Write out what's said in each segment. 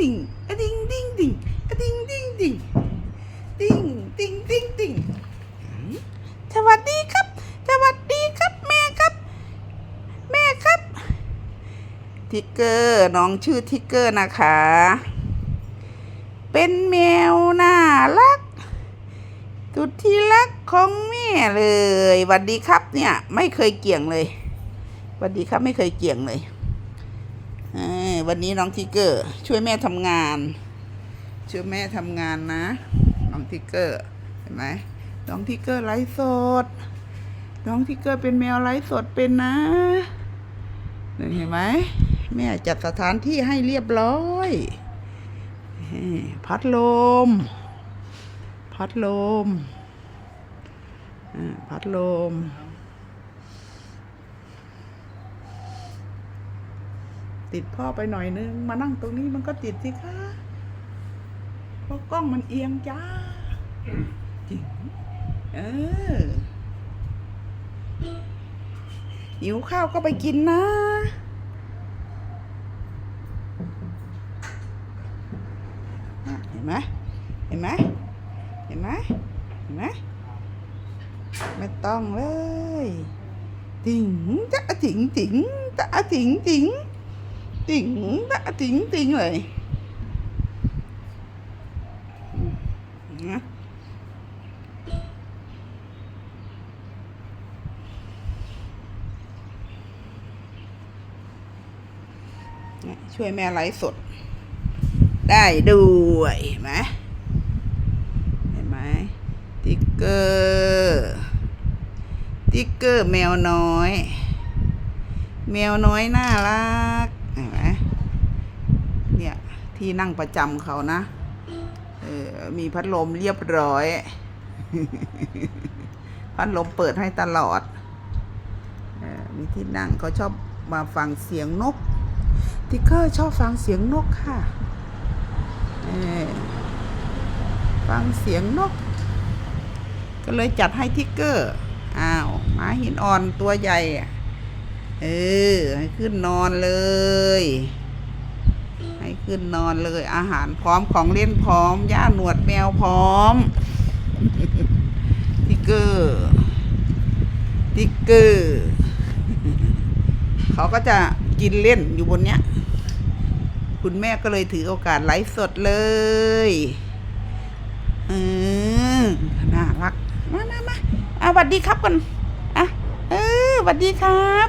ดิ่งอะดิ่งดิ่งดิ่งอะดิ่งดิ่งดิ่งดิ่งดิ่งดิ่งดิ่งสวัสดีครับ สวัสดีครับแม่ครับ แม่ครับทิกเกอร์น้องชื่อทิกเกอร์นะคะ เป็นแมวน่ารักสุดที่รักของแม่เลย วัดดีครับเนี่ย ไม่เคยเกี่ยงเลย วัดดีครับไม่เคยเกี่ยงเลย วันนี้น้องทิกเกอร์ ช่วยแม่ทำงาน ช่วยแม่ทำงานนะ น้องทิกเกอร์เห็นไหมน้องทิกเกอร์ไลฟ์สด น้องทิกเกอร์เป็นแมวไลฟ์สดเป็นนะเห็นไหมแม่จัดสถานที่ให้เรียบร้อยพัดลม พัดลมพัดลม ติดพ่อไปหน่อยนึง มานั่งตรงนี้มันก็ติดสิคะเพราะกล้องมันเอียงจ้าจริงเออหิวข้าวก็ไปกินนะ เห็นไหมเห็นไหมเห็นไหมเห็นไหมไม่ต้องเลย ติ๋งจะติ๋งติ๋งจะติ๋งติ๋ง ติ๋งจะติ๋งติ๋งเลยนะช่วยแม่ไลฟ์สด ได้ด้วยเห็นไหมเห็นไหมติ๊กเกอร์ติ๊กเกอร์แมวน้อย แมวน้อยน่ารัก เห็นไหมเนี่ยที่นั่งประจำเขานะเออมีพัดลมเรียบร้อย พัดลมเปิดให้ตลอดเออมีที่นั่งเขาชอบมาฟังเสียงนกติ๊กเกอร์ชอบฟังเสียงนกค่ะเออฟังเสียงนก ก็เลยจัดให้ทิกเกอร์ อ้าวหมาหินอ่อนตัวใหญ่อะ เออ ให้ขึ้นนอนเลย ให้ขึ้นนอนเลย อาหารพร้อมของเล่นพร้อมย่าหนวดแมวพร้อมทิกเกอร์ทิกเกอร์เขาก็จะกินเล่นอยู่บนเนี้ย คุณแม่ก็เลยถือโอกาสไลฟ์สดเลยเออน่ารัก มามามาอะสวัสดีครับกันอะเออสวัสดีครับ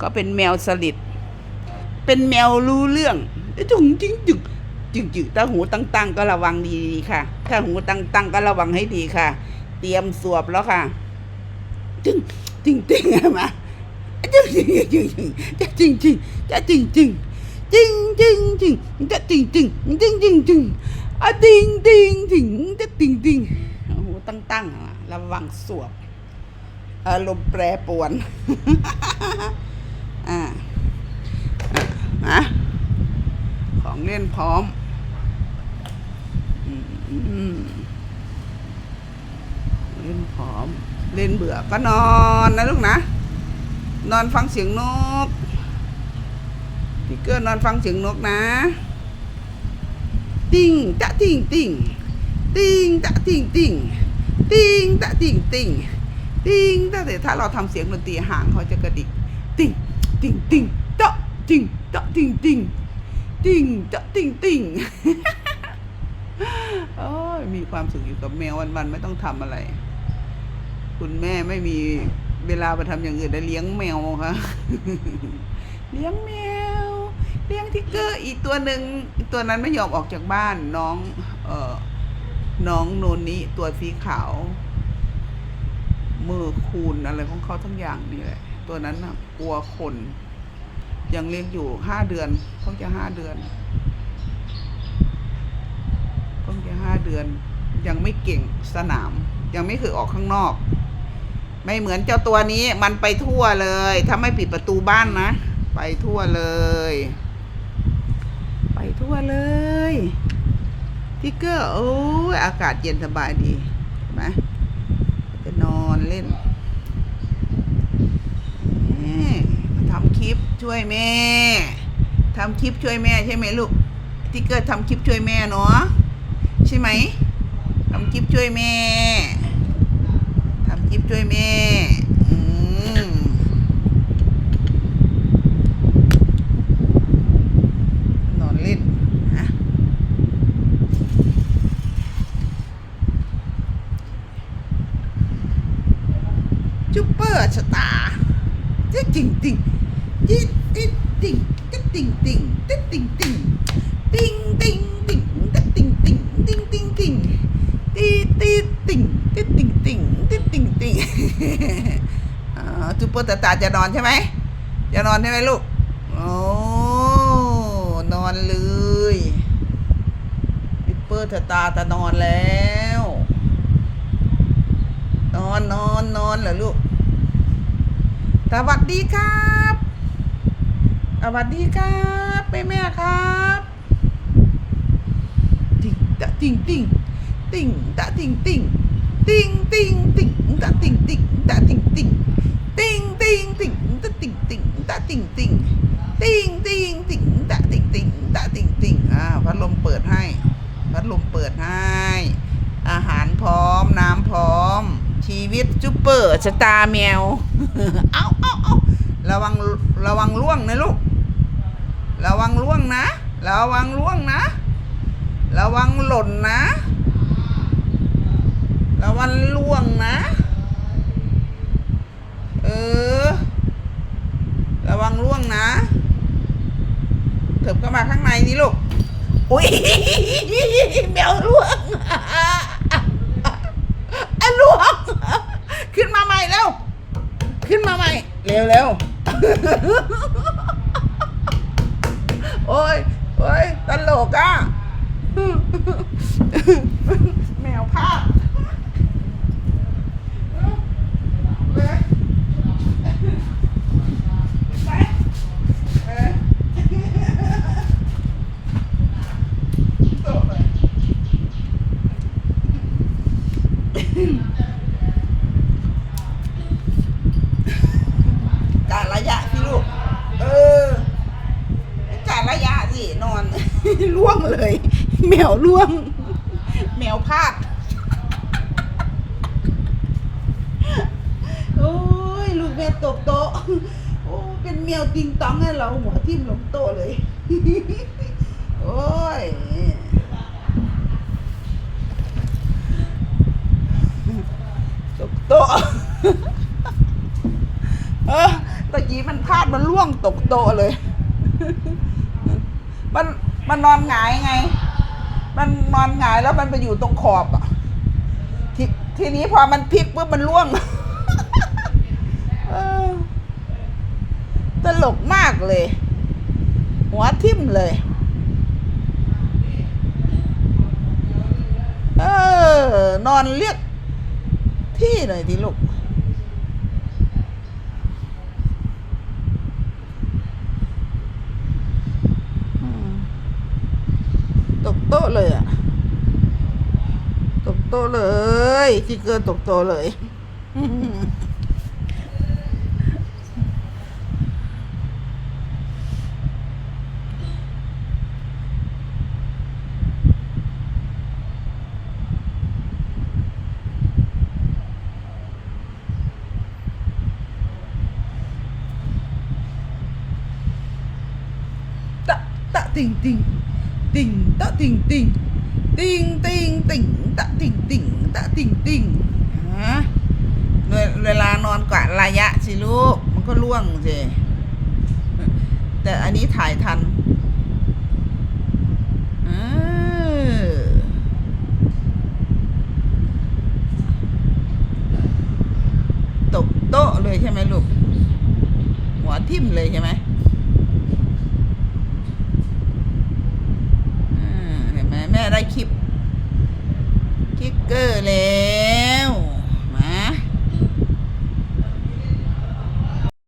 เขาเป็นแมวสลิดเป็นแมวรู้เรื่องจุงจิงจึกจึงจึกถ้าหูตั้งๆก็ระวังดีๆค่ะ ถ้าหูตั้งๆก็ระวังให้ดีค่ะ เตรียมสวบแล้วค่ะจึงจึงจึงมาจึงจึงจึงจึงจะจึงจึงจะจึงจึงจริงจริงจริงจจริงจริงจริงจริงจริงอะจริงจริงจริงจะจริงจริงโอ้โหตั้งตั้งๆระวังสวบอารมณ์แปรปรวน อ่าอะนะของเล่นพร้อมเล่นพร้อม เล่นเบื่อก็นอนนะลูกนะ นอนฟังเสียงนกพี่เกอร์นอนฟังเสียงนกนะ ติงตะติงติงติงตะติงติงติงตะติงติงติงตะแต่ถ้าเราทำเสียงดนตรีห่างเขาจะกระดิกติง ติงติงตะติงตะติงติงติงตะติงติงโอ้ยมีความสุขอยู่กับแมววันๆไม่ต้องทำอะไร คุณแม่ไม่มีเวลาไปทำอย่างอื่นได้เลี้ยงแมวค่ะเลี้ยงแมว เลี้ยงทิกเกอร์อีกตัวหนึ่งตัวนั้นไม่ยอมออกจากบ้านน้อง เอ่อน้องโนนนี้ตัวสีขาวมือคูณอะไรของเขาทั้งอย่างนี่แหละ ตัวนั้นนะกลัวคนยังเลี้ยงอยู่ห้าเดือนเพิ่งจะห้าเดือนต้องจะห้าเดือน ยังไม่เก่งสนาม ยังไม่เคยออกข้างนอก ไม่เหมือนเจ้าตัวนี้มันไปทั่วเลย ถ้าไม่ปิดประตูบ้านนะ ไปทั่วเลย ไปทั่วเลยทิกเกอร์โอ้ยอากาศเย็นสบายดีเห็นไหมจะนอนเล่นมาทำคลิป ช่วยแม่ทำคลิปช่วยแม่ใช่ไหมลูกทิกเกอร์ทำคลิปช่วยแม่เนาะใช่ไหมทำคลิปช่วยแม่ทำคลิปช่วยแม่อืมนอนเล่นนะจุปเปอร์สตาจิ๊ติ่งติ่งจิ๊จิ๊ติ่งจิ๊ติ่งติ่งจิ๊ติ่งติ่งติ่งติ่งติ่งจิ๊ติ่งติ่งติ่งติ่งติ่งตี ติ่งจิ๊ติ่งติ่งจิ๊ติ่งติ่งจุปเปอร์ตาร์จะนอนใช่ไหมจะนอนใช่ไหมลูกโอ้นอนเลยจุปเปอร์ตาร์จะนอนแล้ว นอนนอนนอนเหรอลูกสวัสดีครับสวัสดีครับแม่แม่ครับติ่งตะติ่งติ่งติ่งตะติ่งติ่ง ติงติงติงตะติงติงตะติงติงติงติงติงตะติงติงตะติงติงติงติงติงตะติงติงตะติงติงอ่าพัดลมเปิดให้ พัดลมเปิดให้ อาหารพร้อมน้ำพร้อม ชีวิตจุปเปอร์สตาแมวเอาเอาเอาระวังระวังล่วงนะลูก ระวังล่วงนะ ระวังล่วงนะ ระวังหล่นนะ ระวังล่วงนะ เออ ระวังล่วงนะเถิบเข้ามาข้างในนี่ลูก อุ้ยแมวล่วงอะล่วง ขึ้นมาใหม่แล้ว ขึ้นมาใหม่ เร็วเร็วโอ้ยโอ้ยตลกอะ แมวภาพไปไปเออโตเลย กะระยะพี่ลูก เออกะระยะสินอน ล่วงเลย แมวล่วง แมวพลาด โอ้ย ลูกแม่ตกโต๊ะ โอ้ เป็นแมวติงตองให้เราหัวทิ่มลงโต๊ะเลย โอ้ยตกโต๊ะเออตะกี้มันพลาดมันล่วงตกโต๊ะเลย มัน มันนอนหงายไง มันนอนหงายแล้วมันไปอยู่ตรงขอบอะทีทีนี้พอมันพลิกปุ๊บมันล่วงตลกมากเลย หัวทิ่มเลย เออ นอนเรียกที่หน่อยดิลูก อืมตกโต๊ะเลยอะ ตก โต๊ะเลยที่เกินตกโต๊ะเลยตะตะติ่งติ่งติ่งตะติ่งติ่ง ติงติงติงตะติงติงตะติงติงฮะเวเวลานอนกะระยะสิลูก มันก็ล่วงสิแต่อันนี้ถ่ายทันตกโต๊ะเลยใช่ไหมลูก หัวทิ่มเลยใช่ไหม ได้คลิปคิกเกอร์แล้